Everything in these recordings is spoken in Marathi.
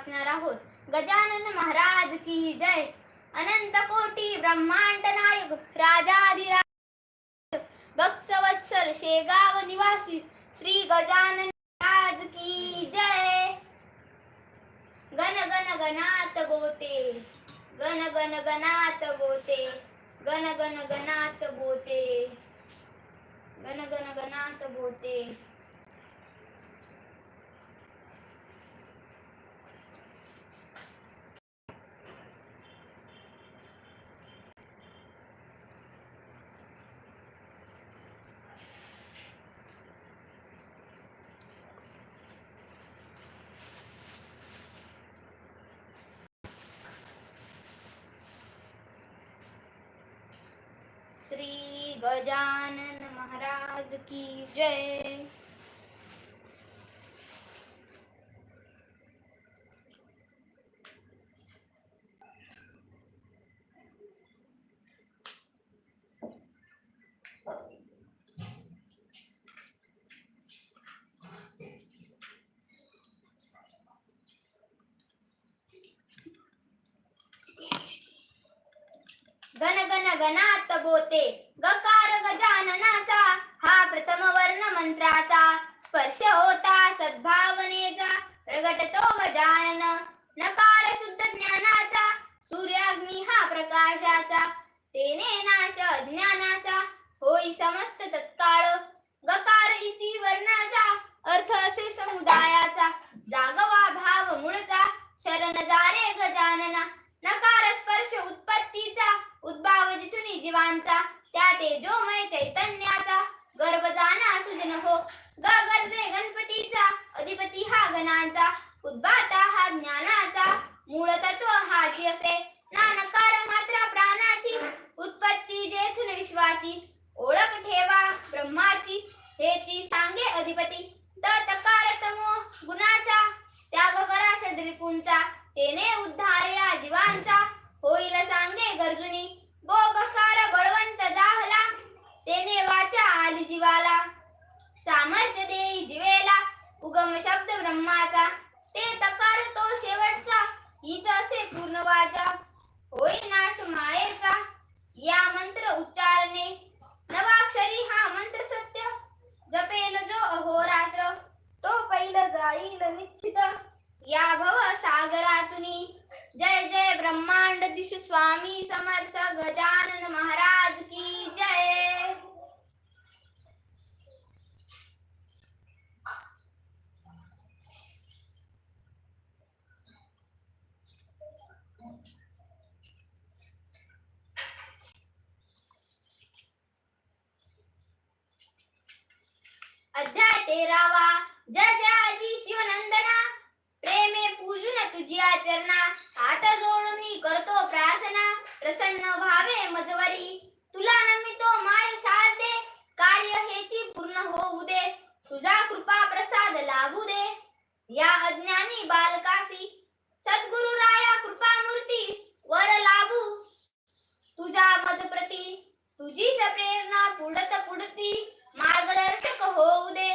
वाचणार आहोत गजानन महाराज की जय. अनंत कोटी ब्रह्मांड नायक राजाधिराज भक्तवत्सल शेगाव निवासी श्री गजानन महाराज की जय. गण गण गणात गोते गण गण गणात गोते गण गण गणात गोते गण गण गणात गोते श्री गजानन महाराज की जय गण गण होते. गकार गजाननाचा हा प्रथम वर्ण मंत्राचा स्पर्श होता सद्भावनेचा. प्रगटतो गजानन नकार शुद्ध ज्ञानाचा. सूर्याग्नी हा प्रकाशाचा. तेने नाश अज्ञानाचा होई समस्त तत्काळ. गकार इति वर्णाचा. अर्थ असे समुदायाचा. जागवा भाव मूळचा. शरण जारे गजानना. नकार स्पर्श उत्पत्तीचा उद्भाव जिथून जीवांचा त्या तेजोमय चैतन्याचा. गर्भ जाना सुजन हो. ग गर्जे गणपतीचा अधिपती हा गणांचा उद्भाता हा ज्ञानाचा. मूळ तत्व हा जी असे. ना नकार मात्रा प्राणाची उत्पत्ती जेथून विश्वाची. ओळख ठेवा ब्रह्माची हेची सांगे अधिपती. त तकार तमो गुणाचा त्याग करा षड्रिपूंचा तेने उद्धार या जीवांचा होईल सांगे गरजुनी गोबकार बळवंत दाहला तेने वाचा आली जीवाला सामर्थ्य देई जीवेला उगम शब्द ब्रह्माचा ते तकार तो शेवटचा हीच असे पूर्ण वाचा होई नाश मायेचा या मंत्र उच्चारणे नवाक्षरी हा मंत्र सत्य जपेल जो अहोरात्र तो पैल जाईल निश्चित या भव सागरातुनी जय जय ब्रह्मांड दिश स्वामी समर्थ गजानन महाराज की जय अध्याय तेरावा जय जय आजी शिवनंदना प्रेमे पूजून तुझी आचरणा. हात जोडून करतो प्रार्थना. प्रसन्न भावे मजवरी. तुला नमितो माय साधे. कार्य हेची पूर्ण होऊ दे. तुझा कृपा प्रसाद लाभू दे. या अज्ञानी बालकासी. सद्गुरु राया कृपा मूर्ती वर लाभू. तुझा मज प्रती. तुझीच प्रेरणा पुढत पुढती. मार्गदर्शक होऊ दे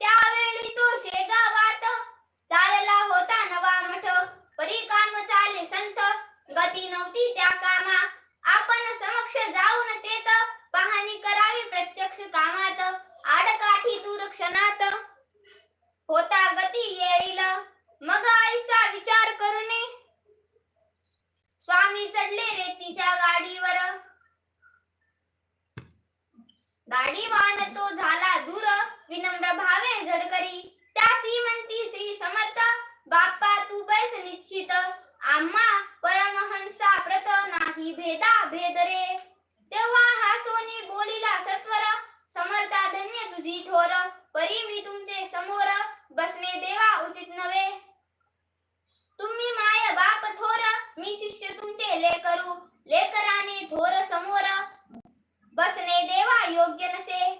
त्यावेळी तो शेगावात चालला होता नवा मठ परी काम चाले संत गती नव्हती त्या कामा आपण समक्ष जाऊन तेत पाहणी करावी प्रत्यक्ष कामात आडकाठी दूरक्षणात होता गती येईल मग आईचा विचार करूने स्वामी चढले रेतीच्या गाडीवर गाडीवान तो झाला दूर विनम्र भावे झडकरी त्या म्हणती श्री समर्थ बाप्पा तू बैस निश्चित आम्हा परमहंसा प्रत नाही भेदा भेद रे तेव्हा हा सोनी बोलिला सत्वर समर्था धन्य तुझी परी मी तुमचे समोर बसणे देवा उचित नव्हे. तुम्ही माय बाप थोर मी शिष्य तुमचे लेकरू लेकराने थोर समोर बसणे देवा योग्य नसे.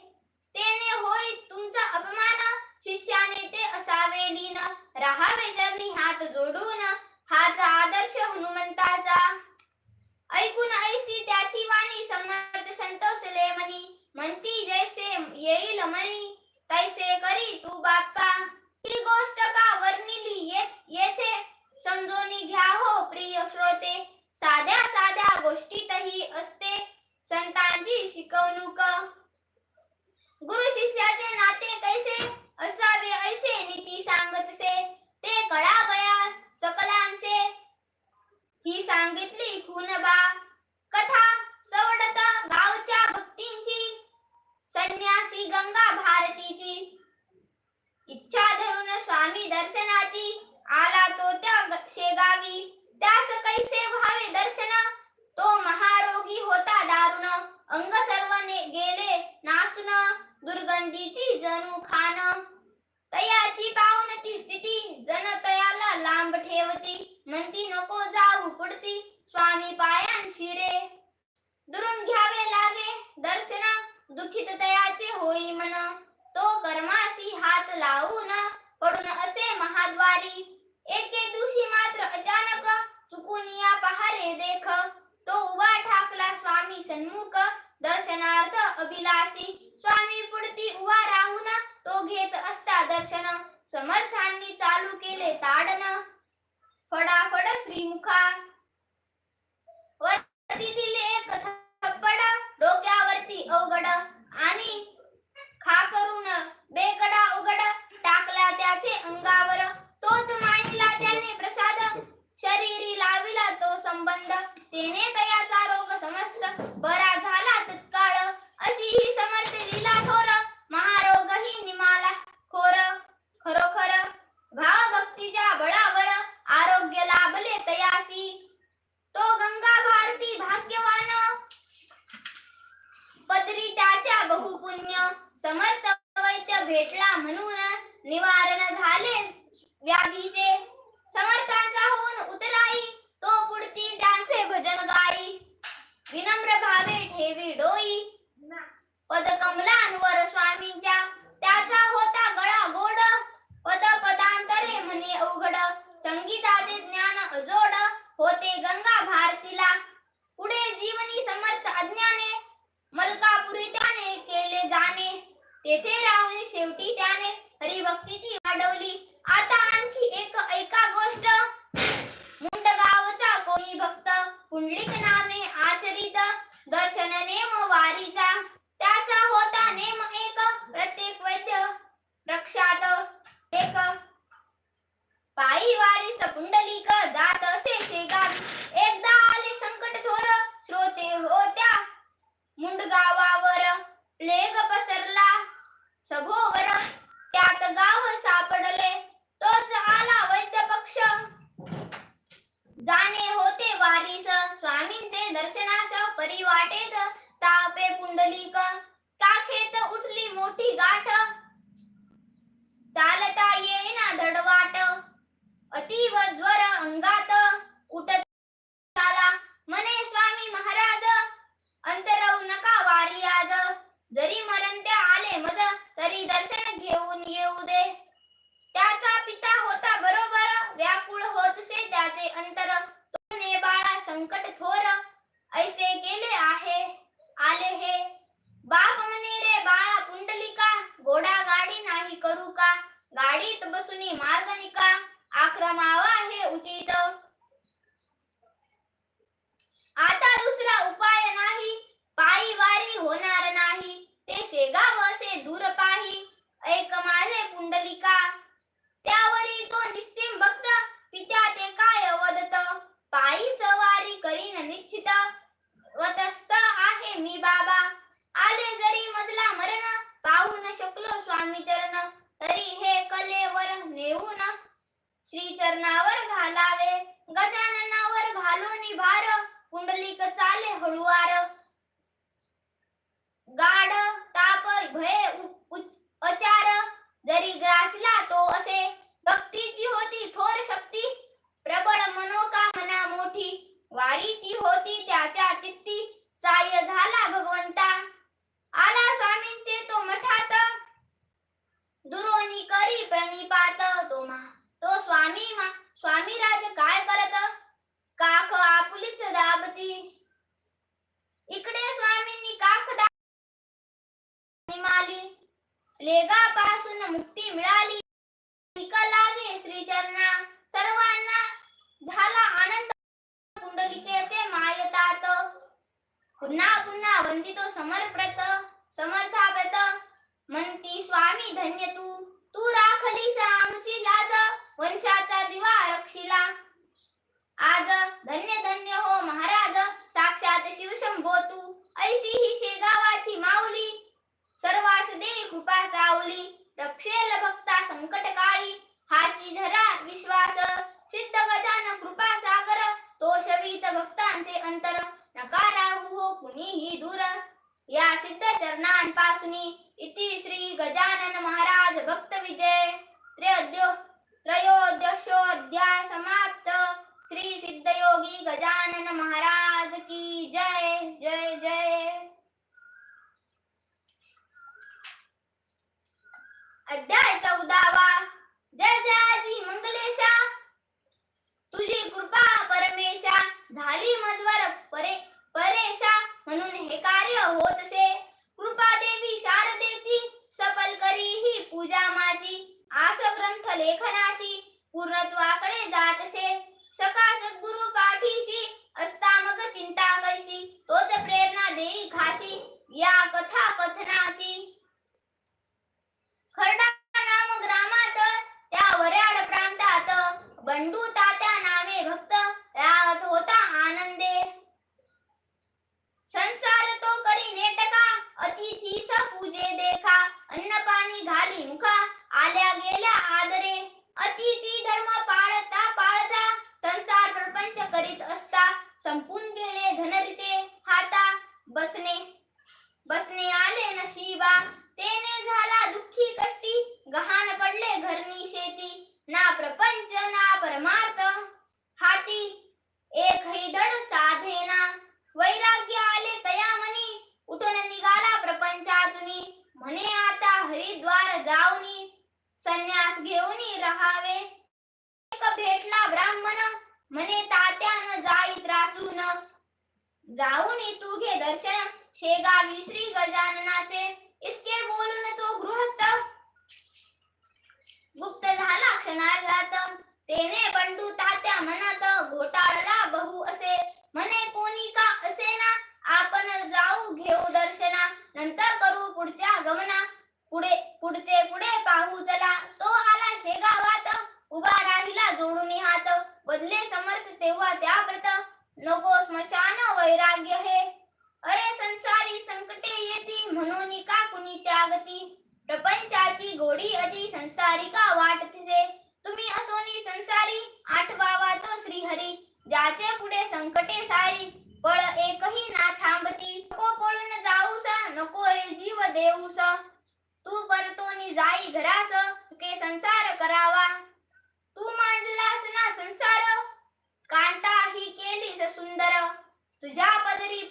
तेने होय तुमचा अपमान शिष्याने ते असावे लीन. राहावे चरणी हात जोडून हाचा आदर्श हनुमंताचा. ऐकून ऐसी त्याची वाणी समर्थ संतोषले मनी म्हणती जैसे यही लमरी तैसे करी तू बाप्पा ही गोष्ट का वर्णिली येथे समजोनी घ्या हो प्रिय श्रोते। साध्या साध्या गोष्टीतही असते संतांची शिकवणूक। गुरु कर्माचे होई मन तो कर्मासी हात लावून पडून असे महाद्वारी. एके दिवशी मात्र अचानक चुकून या पहारे देख तो उभा ठाकला स्वामी सन्मुख दर्शनार्थ अभिलाषी. स्वामी पुढती उभा राहून तो घेत असता दर्शन समर्थांनी चालू केले ताडन. फडाफड श्रीमुखा. वरती दिले एक थप्पड डोक्यावरती अवघड. आणि खा करून बेकडा उघडा टाकला त्याचे अंगावर. तोच मानिला त्याने प्रसाद. शरीरी लाविला तो संबंध. तेने तयाचा रोग समस्त. बरा झाला तत्काळ. अशी ही तेथे राहून शेवटी त्याने हरिभक्तीची वाढवली. आता आणखी एक ऐका गोष्ट. मुंडगावचा कोणी भक्त पुंडलिक नामे आचरित. दर्शन नेम वारीचा. त्याचा होता नेम एक प्रत्येक वैद्य प्रक्षात एक पायी वारी सपुंडलिक जात असे शेगावी. एकदा आले संकट थोर श्रोते होत्या. मुंडगावावर प्लेग पसरला. सभोवर त्यात गाव सापडले. तोच आला वैद्य पक्ष. जाणे होते वारीस. स्वामींचे दर्शनास परी वाटेत ता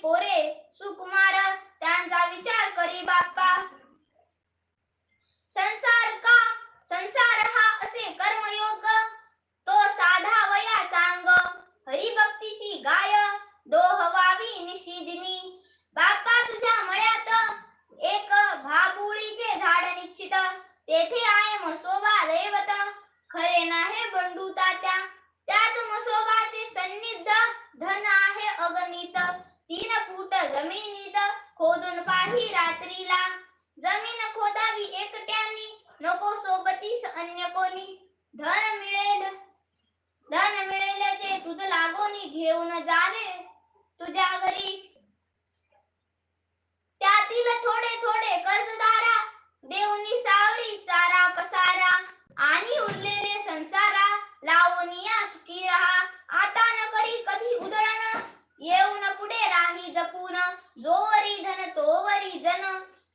पोरे सुकुमार मागोनी घेऊन जा तुझ्या घरी. त्यातील थोडे थोडे कर्जदारा देऊनी सावरी सारा पसारा आणि उरलेले संसारा लावनिया सुखी राहा. आता न करी कधी उधळण येऊन पुढे राही जपून. जोवरी धन तोवरी जन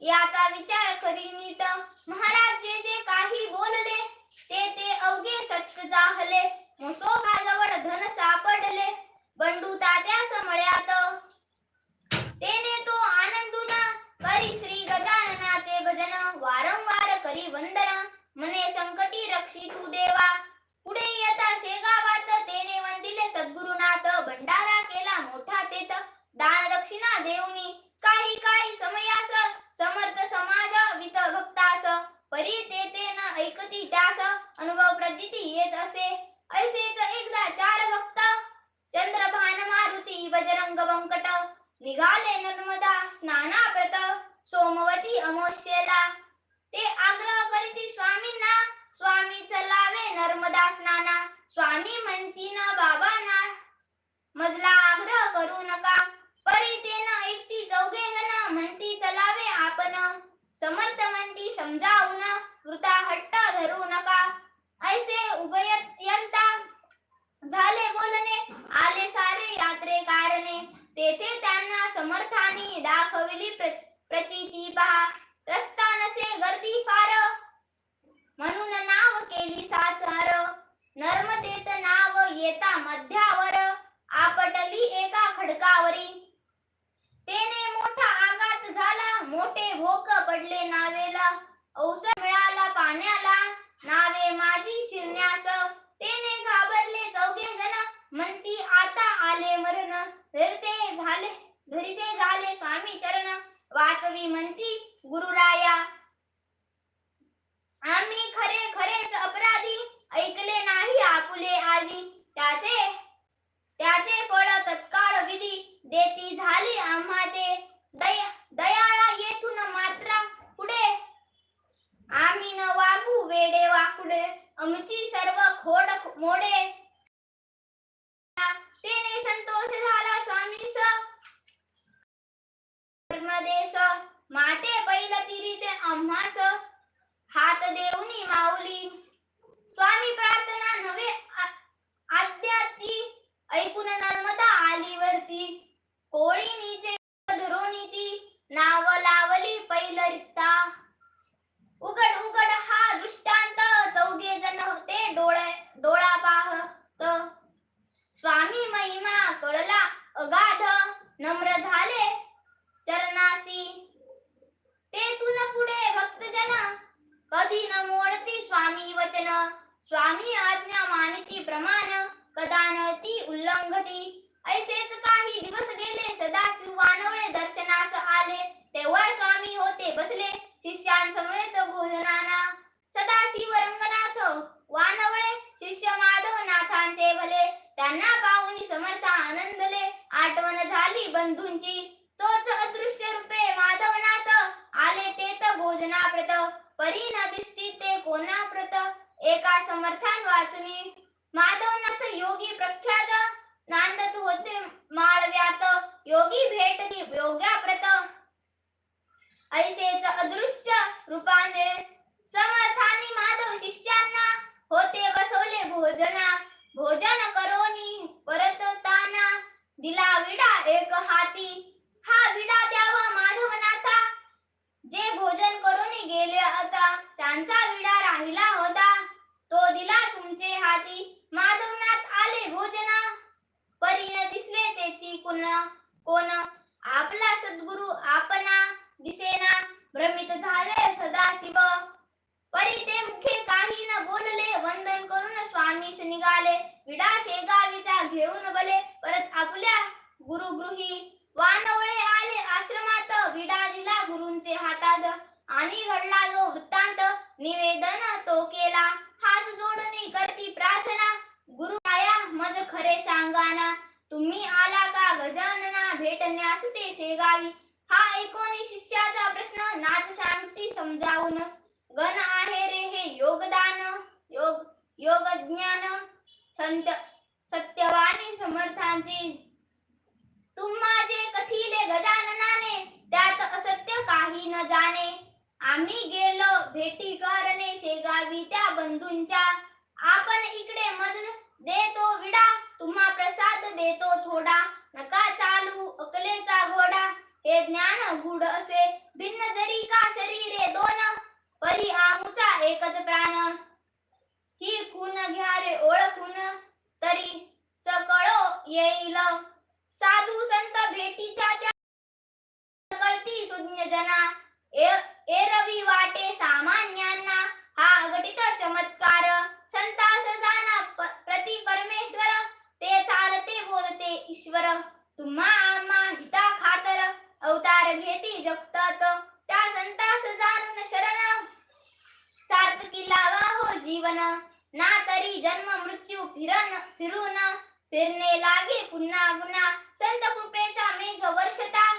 याचा विचार करी नीट महाराज जे जे काही बोलले ते ते अवघे सत्य जाहले. मग तो माझ्यावर धन सापडले. बंडू तात्या समळ्यात तेने तो आनंदून करी श्री गजाननाचे भजन वारंवार करी वंदना. मने संकटी रक्षी तू देवा. पुढे येता शेगावा. ती पहा. रस्ता नसे गर्दी फार. म्हणून नाव केली साचार. नर्मदेत नाव येता मध्यावर. आपटली एका खडकावरी. तेने मोठा आघात झाला. मोठे भोक पडले नावेला. औस मिळाला पाण्याला. नावे माझी शिरण्यास. तेने घाबरले चौघे जण. म्हणती आता आले मरण. धरते झाले. धरिते झाले स्वामी चरण. वाचवी म्हणती गुरुराया. आम्ही खरे खरेच अपराधी. ऐकले ना आपुले आधी त्याचे त्याचे फळ तत्काळ विधी देती झाली आम्हा ते दया दयाळा येथून मात्रा पुढे आम्ही न वागू वेडे वाकुडे आमची सर्व खोड मोडे तेने संतोष झाला स्वामीस धर्मदेश माते पैल तिरी ते आम्हास हात देऊनी माऊली स्वामी प्रार्थना नव्हे आ- आद्याती ऐकून नर्मदा आली वरती कोळीनीचे धरोनी ती नाव लावली पैल रित्ता उघड उघड हा दृष्टांत चौघे जण होते डोळे डोळा पाहत स्वामी महिमा कळला अगाध नम्र झाले चरणासी तेथून पुढे भक्तजन कधी न मोडती स्वामी वचन स्वामी आज्ञा मानिती प्रमाण कदा न ती उल्लंघती ऐसेच काही दिवस गेले सदाशिव वानवळे दर्शनास आले तेव्हा स्वामी होते बसले शिष्यांसमवेत भोजनाना सदाशिव रंगनाथ वानवळे शिष्य माधव नाथांचे भले त्यांना पाहून समर्थ आनंदले आठवण झाली बंधूंची तोच अदृश्य रूपे माधवनाथ आले ते तर भोजनाप्रत परी न दिसती ते कोणाप्रत एका समर्थान वाचुनी. माधवनाथ योगी प्रख्यात. नांदत होते माळव्यात. योगी भेटली योग्याप्रत. ऐसेच अदृश्य रूपाने. समर्थानी माधव शिष्यांना होते बसवले भोजना. भोजन करोनी परतताना दिला विडा एक हाती. हा विडा द्यावा माधवनाथा. जे भोजन करून गेले आता. त्यांचा विडा राहिला होता. तो दिला तुमचे हाती. माधवनाथ आले भोजना. परीन दिसले त्याची कोण कोण? आपला सद्गुरु आपणा. दिसेना भ्रमित झाले सदाशिव. परी ते मुखे काही न बोलले. वंदन करून स्वामीस निघाले. विडा शेगावीचा घेऊन बले. परत आपल्या गुरुगृही वानव आले आश्रमात विडा दिला गुरूंचे हातात आणि घडला जो वृत्तांत निवेदन तो केला हात जोडून करती प्रार्थना गुरु आया मज खरे सांगाना तुम्ही आला का गजानना भेटण्यास ते शेगावी हा एकोणी शिष्याचा प्रश्न नाथ सांगती समजावून गण आहे रे हे योगदान योग योग ज्ञान संत सत्यवाणी समर्थांची तुम्हा जे कथिले गजाननाने त्यात असत्य काही न जाणे आम्ही गेलो भेटी करणे शेगावी त्या बंधूंच्या. आपण इकडे मज देतो विडा तुम्हा प्रसाद देतो थोडा. नका चालू अकलेचा घोडा. हे ज्ञान गुड असे भिन्न जरी का शरीरे दोन. परी आमुचा एकच प्राण. ही खून घ्या रे ओळखून तरी सकळो येईल. साधू संत भेटीच्या त्या कळती सुज्ञ जना. ए- एरवी वाटे सामान्यांना हा अघटित चमत्कार. संतास जाना प्रति परमेश्वर. ते चालते बोलते ईश्वर. तुम्हा आम्हा हिता खातर अवतार घेती जगतात. त्या संतास जाणून शरण सार्थकी लावा हो जीवन. ना तरी जन्म मृत्यू फिरन फिरून. फिरणे लागे पुन्हा गुन्हा. संत कृपेचा मेघ वर्षता.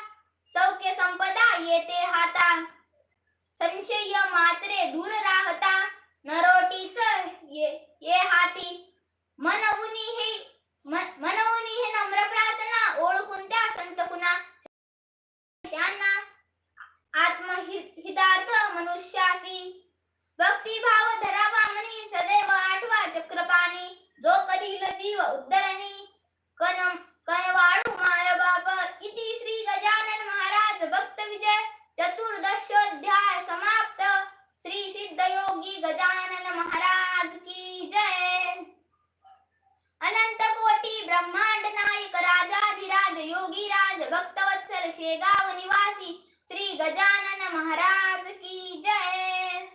सौख्य संपदा येते हाता. संशय मात्रे दूर राहता. नरोटीच ये ये हाती. मनवुनी हे मन- मनवुनी हे नम्र प्रार्थना ओळखून त्या संत कुणा. त्यांना आत्महितार्थ मनुष्यासी. भक्तिभाव धरावा मनी सदैव आठवा चक्रपाणी. जो करील जीव उद्धरणी. कन कनवाळू माय बाप. इति श्री गजानन महाराज भक्त विजय. चतुर्दशोध्याय समाप्त श्री सिद्ध योगी गजानन महाराज की जय अनंत कोटी ब्रह्मांड नायक राजाधिराज योगीराज भक्तवत्सल शेगाव निवासी श्री गजानन महाराज की जय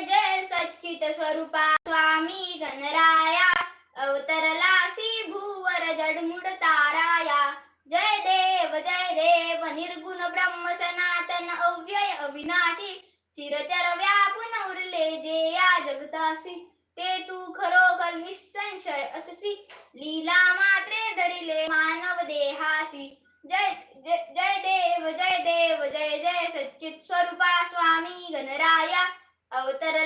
जय चित स्वरूपा स्वामी गणराया अवतरला सी भूवर जडमुड ताराया. जय देव जय देव निर्गुण ब्रह्म सनातन अव्यय अविनाशी. चिरचर व्यापून उरले जे या जगतासी ते तू खरोखर निसंशय अससी. लीला मात्रे धरिले मानव देहासी. जय जय देव जय देव जय जय सच्चित स्वरूपा स्वामी गणराया अवतरला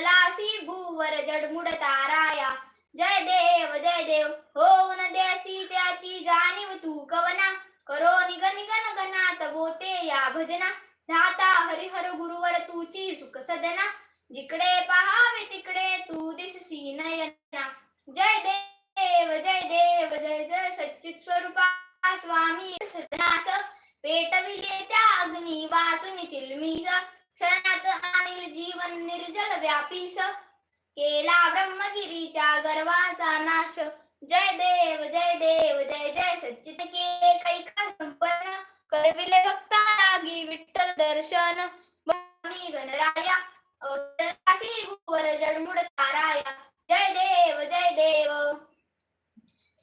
वर जडमुड ताराया. जय देव जय देव हो न देसी त्याची जाणीव तू कवना. करो निग निगन गणात बोते या भजना. धाता हरिहर गुरुवर तुची सुख सदना. जिकडे पहावे तिकडे तू दिससी नयना. जय देव जय देव जय जय सच्चित स्वरूपा स्वामी. सदनास पेटविले त्या अग्नी वाचून चिलमीस. क्षणात आणील जीवन निर्जल व्यापीस. केला ब्रह्मगिरीच्या गर्वाचा नाश. जय देव जय देव जय जय. सच्चित के कैका संपन्न करविले भक्ता लागी विठ्ठल दर्शन. स्वामी गणराया अवतरलासी जडमुड ताराया. जय देव जय देव.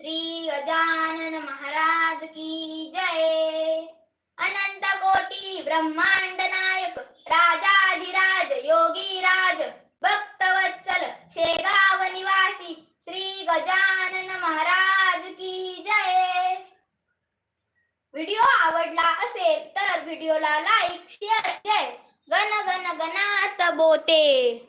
श्री गजानन महाराज की जय. अनंत कोटी ब्रह्मा नायक राजाधिराज योगी राज भक्तवत्सल शेगाव निवासी श्री गजानन महाराज की जय व्हिडिओ आवडला असेल तर व्हिडिओला लाईक शेअर जय गण गण गणात बोते.